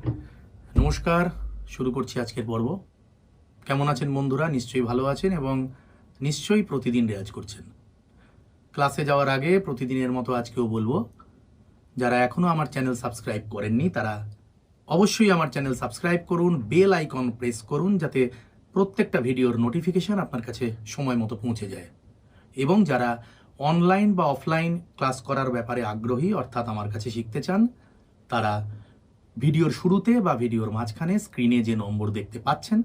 নমস্কার, শুরু করছি আজকের পর্ব। কেমন আছেন বন্ধুরা? নিশ্চয়ই ভালো আছেন এবং নিশ্চয়ই প্রতিদিন রেয়াজ করছেন। ক্লাসে যাওয়ার আগে প্রতিদিনের মতো আজকেও বলব, যারা এখনও আমার চ্যানেল সাবস্ক্রাইব করেননি, তারা অবশ্যই আমার চ্যানেল সাবস্ক্রাইব করুন, বেল আইকন প্রেস করুন, যাতে প্রত্যেকটা ভিডিওর নোটিফিকেশন আপনার কাছে সময় মতো পৌঁছে যায়। এবং যারা অনলাইন বা অফলাইন ক্লাস করার ব্যাপারে আগ্রহী, অর্থাৎ আমার কাছে শিখতে চান, তারা ভিডিওর শুরুতে বা ভিডিওর মাঝখানে স্ক্রিনে যে নম্বর দেখতে পাচ্ছেন,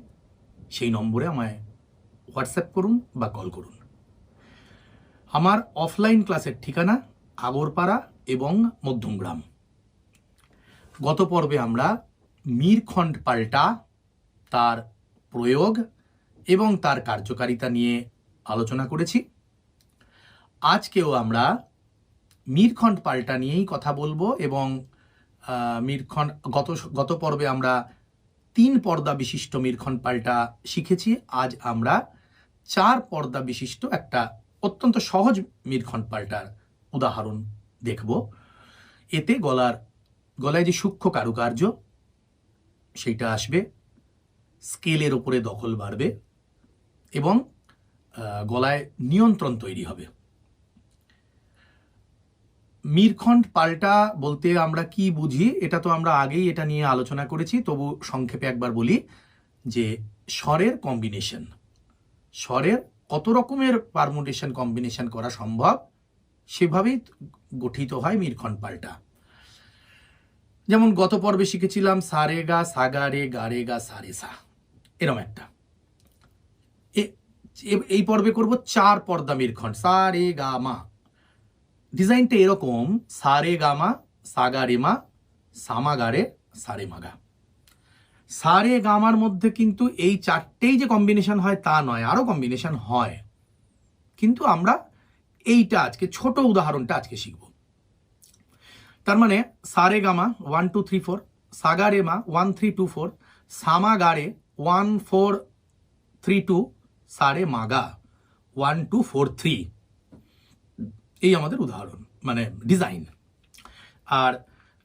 সেই নম্বরে আমায় হোয়াটসঅ্যাপ করুন বা কল করুন। আমার অফলাইন ক্লাসের ঠিকানা আগরপাড়া এবং মধ্যমগ্রাম। গত পর্বে আমরা মীরখণ্ড পাল্টা, তার প্রয়োগ এবং তার কার্যকারিতা নিয়ে আলোচনা করেছি। আজকেও আমরা মীরখণ্ড পাল্টা নিয়েই কথা বলব এবং মীরখণ্ড, গত গত পর্বে আমরা তিন পর্দা বিশিষ্ট মীরখণ্ড পাল্টা শিখেছি। আজ আমরা চার পর্দা বিশিষ্ট একটা অত্যন্ত সহজ মীরখণ্ড পাল্টার উদাহরণ দেখব। এতে গলার, গলায় যে সূক্ষ্ম কারুকার্য, সেইটা আসবে, স্কেলের ওপরে দখল বাড়বে এবং গলায় নিয়ন্ত্রণ তৈরি হবে। মীরখণ্ড পাল্টা বলতে আমরা কি বুঝি, এটা তো আমরা আগেই এটা নিয়ে আলোচনা করেছি, তবু সংক্ষেপে একবার বলি যে স্বরের কম্বিনেশন স্বরের কত রকমের পারমুটেশন কম্বিনেশন করা সম্ভব, সেভাবেই গঠিত হয় মীরখণ্ড পাল্টা। যেমন গত পর্বে শিখেছিলাম, সারে গা, সাগা রে গা রে গা, সারে সা, এরম একটা। এই পর্বে করব চার পর্দা মীরখণ্ড, সা, রে, গা, মা। ডিজাইনটা এরকম, সারে গামা, সাগা রেমা সামাগারে সারে মাগা। সারে গামার মধ্যে কিন্তু এই চারটেই যে কম্বিনেশন হয় তা নয়, আরও কম্বিনেশন হয়। কিন্তু আমরা এইটা আজকে, ছোট উদাহরণটা আজকে শিখব। তার মানে সারে গামা ওয়ান টু থ্রি ফোর সাগা রেমা ওয়ান থ্রি টু ফোর সামাগারে ওয়ান ফোর থ্রি টু সারে মাগা ওয়ান টু ফোর থ্রি এই আমাদের উদাহরণ মানে ডিজাইন আর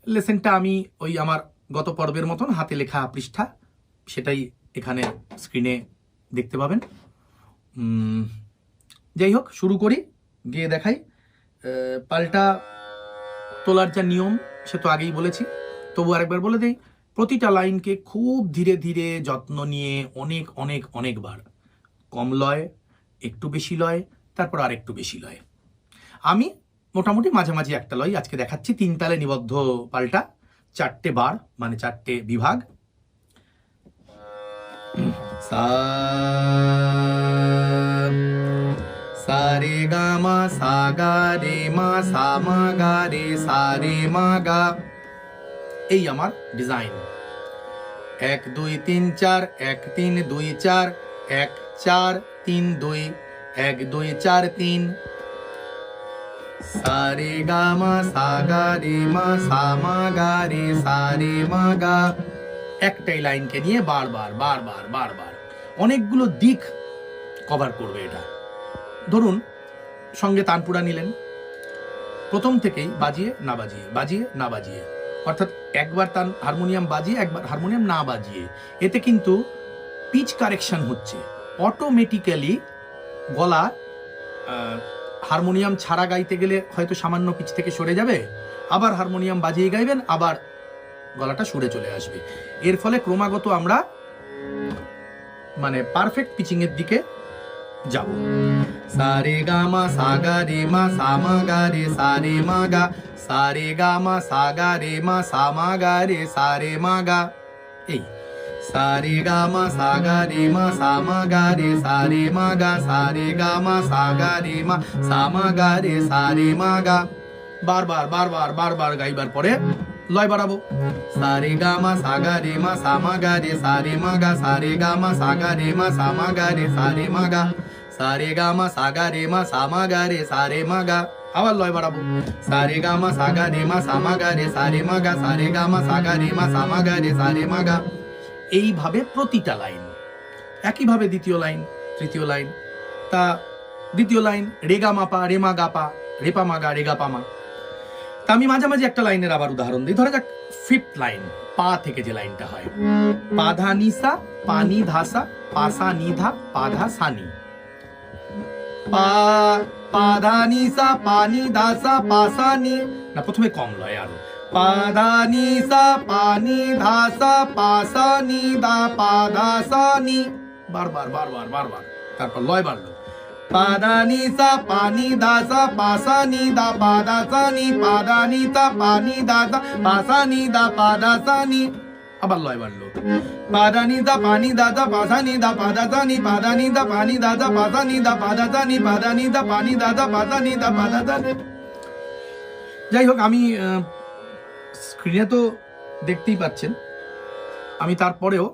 লেসেনটা আমি ওই আমার গত পর্বের মতন হাতে লেখা পৃষ্ঠা, সেটাই এখানে স্ক্রিনে দেখতে পাবেন। যাই হোক, শুরু করি, গিয়ে দেখাই। পাল্টা তোলার যা নিয়ম, সে তো আগেই বলেছি। তবু আরেকবার বলে দেই, প্রতিটা লাইনকে খুব ধীরে ধীরে যত্ন নিয়ে অনেক অনেক, অনেকবার। কম লয়, একটু বেশি লয়, তারপর আর একটু বেশি লয়। আমি মোটামুটি মাঝামাঝি একটা লয় আজকে দেখাচ্ছি। তিন তালে নিবদ্ধ পাল্টা, চারটে বার মানে চারটে বিভাগ। সা সা, রে, গা, মা, সা, গা, রে, মা, সা, মা, গা, রে, সা, রে, মা, গা। এই আমার ডিজাইন। এক, দুই, তিন, চার, এক, তিন, দুই, চার, এক, চার, তিন, দুই, এক, দুই, চার, তিন সারে গা মা সা গা রে মা সা মা গা রে সা রে মা গা একটাই লাইনকে নিয়ে বারবার বারবার বারবার অনেকগুলো দিক কভার করবে এটা। ধরুন, সঙ্গে তানপুরা নিলেন। প্রথম থেকেই বাজিয়ে, না বাজিয়ে বাজিয়ে, না বাজিয়ে। অর্থাৎ একবার তার হারমোনিয়াম বাজিয়ে, একবার হারমোনিয়াম না বাজিয়ে। এতে কিন্তু পিচ কারেকশন হচ্ছে। অটোমেটিক্যালি গলা হারমোনিয়াম ছাড়া গাইতে গেলে হয়তো সামান্য পিচ থেকে সরে যাবে। আবার হারমোনিয়াম বাজিয়ে গাইবেন, আবার গলাটা সরে চলে আসবে। এর ফলে ক্রমাগত আমরা মানে পারফেক্ট পিচিং এর দিকে যাব। সারে গা মা সাগা রে মা সামা গা রে সারে মা গা, সারে গা মা সাগা রে মা সামা গা রে সারে মা গা। এই সারে গা মা সাগা রে মা সামা গা রে সারে মা গা সারে গা মা সাগা রে মা সামা গা রে সারে মা গা বারবার বারবার বারবার গাইবার পরে লয় বাড়াবো সারে গা মা সাগা রে মা সামা গা রে সারে মা গা সারে গা মা সাগা রে মা সামা গা রে সারে মা গা সারে গা মা সাগা রে মা সামা গা রে সারে মা গা আবার লয় বাড়াবো সারে গা মা সাগা রে মা সামা গা রে সারে মা গা সারে গা মা সাগা রে মা সামা গা রে সারে মা গা এইভাবে প্রতিটা লাইন। একইভাবে দ্বিতীয় লাইন, তৃতীয় লাইন। তা দ্বিতীয় লাইন রেগা মাপা রেমা গাপা রেপা মাগা রেগা পামা তা আমি মাঝামাঝি একটা লাইনের আবার উদাহরণ দিই। ধরা যাক ফিফথ লাইন পা থেকে যে লাইনটা হয়। পাধা নিসা পানি ধাসা পাসা নিধা পাধা সানি পা, পাধা নিসা পানি ধাসা পাসা নি। না, প্রথমে কম লয় আরও। পাধা নিসা পানি ধাসা নি দা পাধা সানি বারবার বারবার বারবার তারপর লয় বাড়লো পাদানি সা পানি দাসা পাসানি দা পাদাসানি পাদানি তা পানি দাসা পাসানি দা পাদাসানি আবার লয় বাড়লো পাদানি দা পানি দাদা পাসানি দা পাদাসানি পাদানি দা পানি দাদা পাসানি দা পাদাসানি পাদানি দা পানি দাদা পাসানি দা পাদাসানি যাই হোক আমি স্ক্রিনে তো দেখতেই পাচ্ছেন। আমি তারপরেও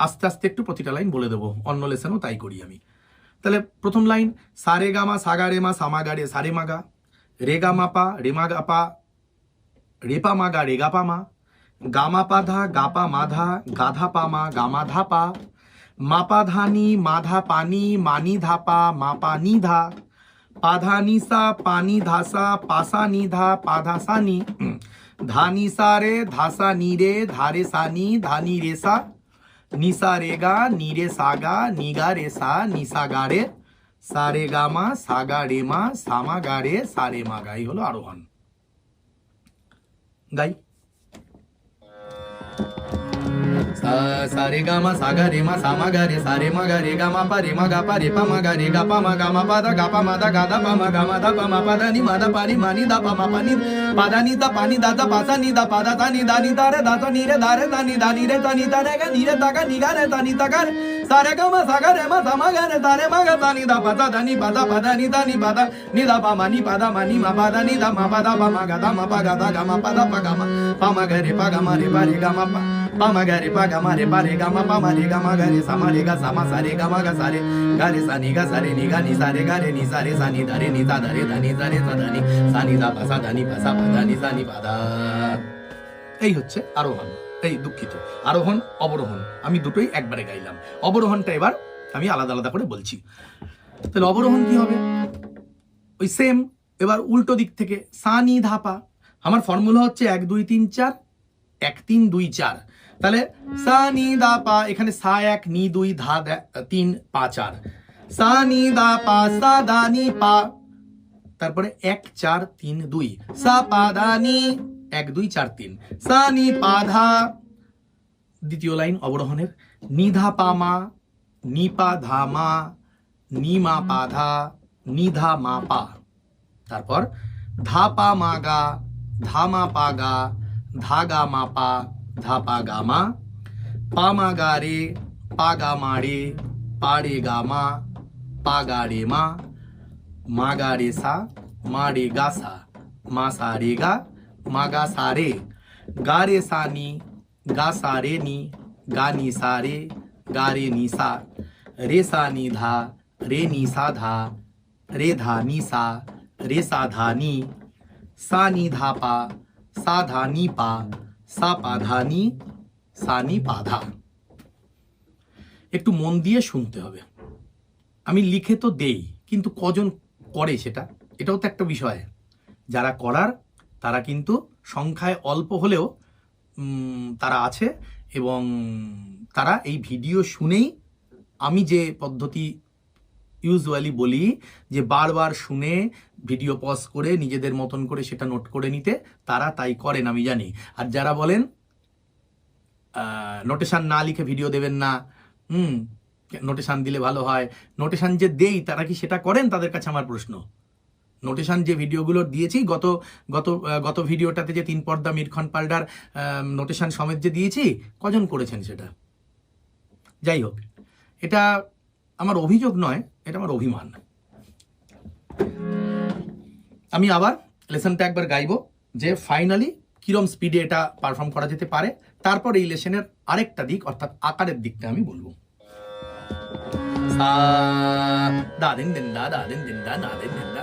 আস্তে আস্তে একটু প্রতিটা লাইন বলে দেবো। অন্য লেসনও তাই করি আমি। তাহলে প্রথম লাইন, সারে গামা সাগা রেমা সামাগারে সারে মাগা রেগা মাপা রেমা গাপা রেপা মাগা রেগা পামা গামা পাধা গাপা মাধা গাধা পামা গামা ধাপা মাপা ধানি মাধা পানি মানি ধাপা মাপা নিধা পাধা নিসা পানি ধাসা পাসা নিধা পাধা সানি ধানি সারে ধাসা নিরে ধারে সানি ধানি রেসা নিসা রেগা নিরে সাগা নিগা রেসা নিসা গারে সারে গামা সাগা রেমা সামা গারে সারে মা গাই হলো আরোহণ। গাই। সা- সারে গামা সাগা রেমা সামা গারে সারে মা গারে গামা পা রে মা গা পা রে পা মা গা রে গা পা মা গা মা পা দা গা পা মা দা গা দা পা মা গা মা দা পা মা পা দা নি মা দা পা নি মা নি দা পা মা পা নি পা দা নি দা পা নি দা দা পা সা নি দা পা দা তা নি দা নি তা রে দা তা নি রে দা রে দা নি দা নি রে তা নি তা রে গা নি রে তা গা নি গা রে তা নি তা গা রে সারে গা মা সা গা রে মা সা মা গা রে তা রে মা গা তা নি দা পা দা দা নি পা দা পা দা নি দা নি পা দা নি দা পা মা নি পা দা মা নি মা পা দা নি দা মা পা দা পা মা গা দা মা পা গা দা গা মা পা দা পা গা মা পা মা গা রে পা গা মা রে পা রে গা মা পা পা মা গা রে পা গা সা মা রে গা সা মা সা রে গা মা গা সা রে গা রে সা নি গা সা রে নি গা নি সা রে গা রে নি সা রে সা নি ধা রে নি সা ধা রে ধা নি সা রে সা ধা নি সা নি দা পা সা ধা নি পা সা পা ধা নি সা নি পা দা এই হচ্ছে আরোহণ, এই দুঃখিত। আরোহণ, অবরোহণ, আমি দুটোই একবারে গাইলাম। অবরোহণটা এবার আমি আলাদা আলাদা করে বলছি। তাহলে অবরোহণ কি হবে? ওই সেম এবার উল্টো দিক থেকে সা নি ধাপা। আমার ফর্মুলা হচ্ছে এক, দুই, তিন, চার, এক, তিন, দুই, চার। তাহলে সা, নি, দা, পা, এখানে সা এক, নি, দুই, ধা তিন, পা, চার। সা, নি, দা, পা, সা, দা, নি, পা। তারপরে এক, চার, তিন, দুই। সা, পা, দা, নি, এক, দুই, চার, তিন। সা, নি, পা, ধা। দ্বিতীয় লাইন অবরোহণের। নিধা নিধা মা। পা তারপর ধাপা মাগা ধামা পাগা ধাগা মাপা ধাপা গামা পামা গারে পাগা মারে পাড়ে গামা পাগা রে মা রে সা মারে গাসা মা সা রে গা মাগা সারে গারে সানি গা সারে নি গানি সারে গারে নি সা রে সা নি ধা রে নি সা ধা রে ধা নি সা রে সা ধা নি সা নি ধা পা সা ধা নি পা সা পা ধা নি সা নি পা ধা একটু মন দিয়ে শুনতে হবে। আমি লিখে তো দেই, কিন্তু কজন করে সেটা? এটাও তো একটা বিষয়। যারা করার, তারা কিন্তু সংখ্যায় অল্প হলেও তারা আছে এবং তারা এই ভিডিও শুনেই আমি যে পদ্ধতি ইউজুয়ালি বলি যে বারবার শুনে ভিডিও পজ করে নিজেদের মতন করে সেটা নোট করে নিতে, তারা তাই করেন আমি জানি। আর যারা বলেন নোটেশান না লিখে ভিডিও দেবেন না, হুম নোটেশান দিলে ভালো হয় নোটেশান যে দেই তারা কি সেটা করেন? তাদের কাছে আমার প্রশ্ন। নোটেশান যে ভিডিওগুলো দিয়েছি, গত গত গত ভিডিওটাতে যে তিন পর্দা মিরখন পাল্ডার নোটেশান সমেত যে দিয়েছি, কজন করেছেন সেটা? যাই হোক, এটা আমার অভিযোগ নয় এটা আমার অভিমান। আমি আবার লেসনটা একবার গাইব যে ফাইনালি কিরম স্পিডে এটা পারফর্ম করা যেতে পারে, তারপর এই লেসনের আরেকটা দিক, অর্থাৎ আকারের দিকটা আমি বলব। দাদিন দিন দা দা দিন দা না দিন দিন দা।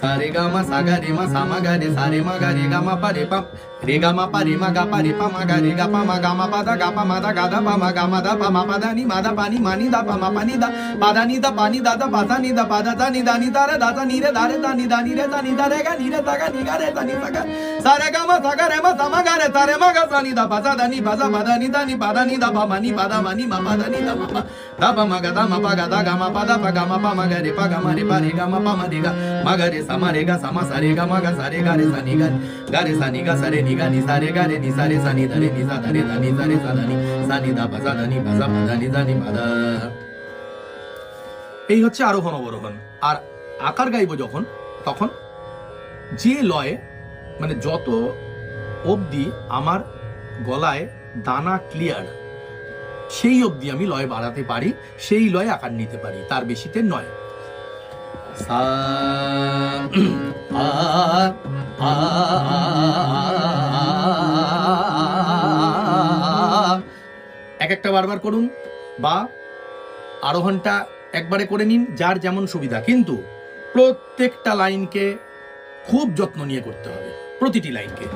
সা রে গা মা সা গা রে মা সা মা গা রে সা রে মা গা রে গা মা পা রে পা রে গা মা পা রে মা গা পা রে পা মা গা রে গা পা মা গা মা পা দা গা পা মা দা গা দা পা মা গা মা দা পা মা পা দা নি মা দা পা নি মা নি দা পা মা পা নি দা পা দা নি দা পা নি দা দা পা দা নি দা পা দা দা নি দা নি দা রে দা দা নি রে দা রে দা নি দা নি রে দা নি দা রে গা নি রে দা গা নি গা রে দা নি দা গা সা রে গা মা সা গা রে মা সা মা গা রে তা রে মা গা সা নি দা পা সা দা নি পা সা পা দা নি দা নি পা দা নি দা পা মা নি পা দা মা নি মা পা দা নি দা মা পা দা পা মা গা দা মা পা গা দা গা মা পা দা পা গা মা পা মা গা রে পা গা মা রে পা রে গা মা পা মা রে গা মা গা রে গা সা মা সা রে গা মা গা সা রে গা রে সা নি গা গা রে সা নি গা সা রে নি গা নি সা রে গা রে নি সা রে সা নি দা রে নি সা দা রে দা নি সা রে সা দা নি সা নি দা পা সা দা নি পা সা পা দা নি দা নি পা দা এই হচ্ছে আরোহণ অবরোহণ। আর আকার গাইব যখন, তখন যে লয়ে মানে যত অবধি আমার গলায় দানা ক্লিয়ার সেই অবধি আমি লয় বাড়াতে পারি, সেই লয় আকার নিতে পারি, তার বেশিতে নয়। আ আ এক একটা বারবার করুন বা আরোহণটা একবারে করে নিন যার যেমন সুবিধা কিন্তু প্রত্যেকটা লাইনকে খুব যত্ন নিয়ে করতে হবে প্রতিটি লাইনকে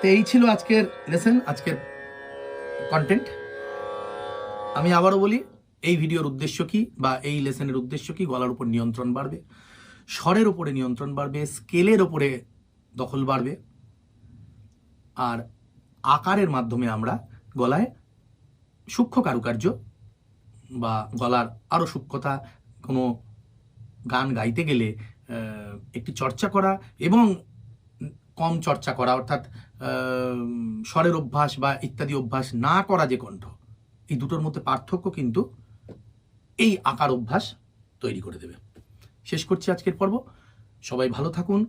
তো এই ছিল আজকের লেসেন আজকের কন্টেন্ট আমি আবারও বলি, এই ভিডিওর উদ্দেশ্য কি বা এই লেসনের উদ্দেশ্য কি? গলার উপর নিয়ন্ত্রণ বাড়বে, স্বরের উপরে নিয়ন্ত্রণ বাড়বে, স্কেলের ওপরে দখল বাড়বে, আর আকারের মাধ্যমে আমরা গলায় সূক্ষ্ম কারুকার্য বা গলার আরও সূক্ষ্মতা, কোনো গান গাইতে গেলে একটি চর্চা করা এবং কম চর্চা করা, অর্থাৎ স্বরের অভ্যাস বা ইত্যাদি অভ্যাস না করা যে কণ্ঠ, এই দুটোর মধ্যে পার্থক্য কিন্তু এই আকার অভ্যাস তৈরি করে দেবে। শেষ করছি আজকের পর্ব। সবাই ভালো থাকুন,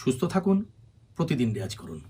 সুস্থ থাকুন, প্রতিদিন রেয়াজ করুন।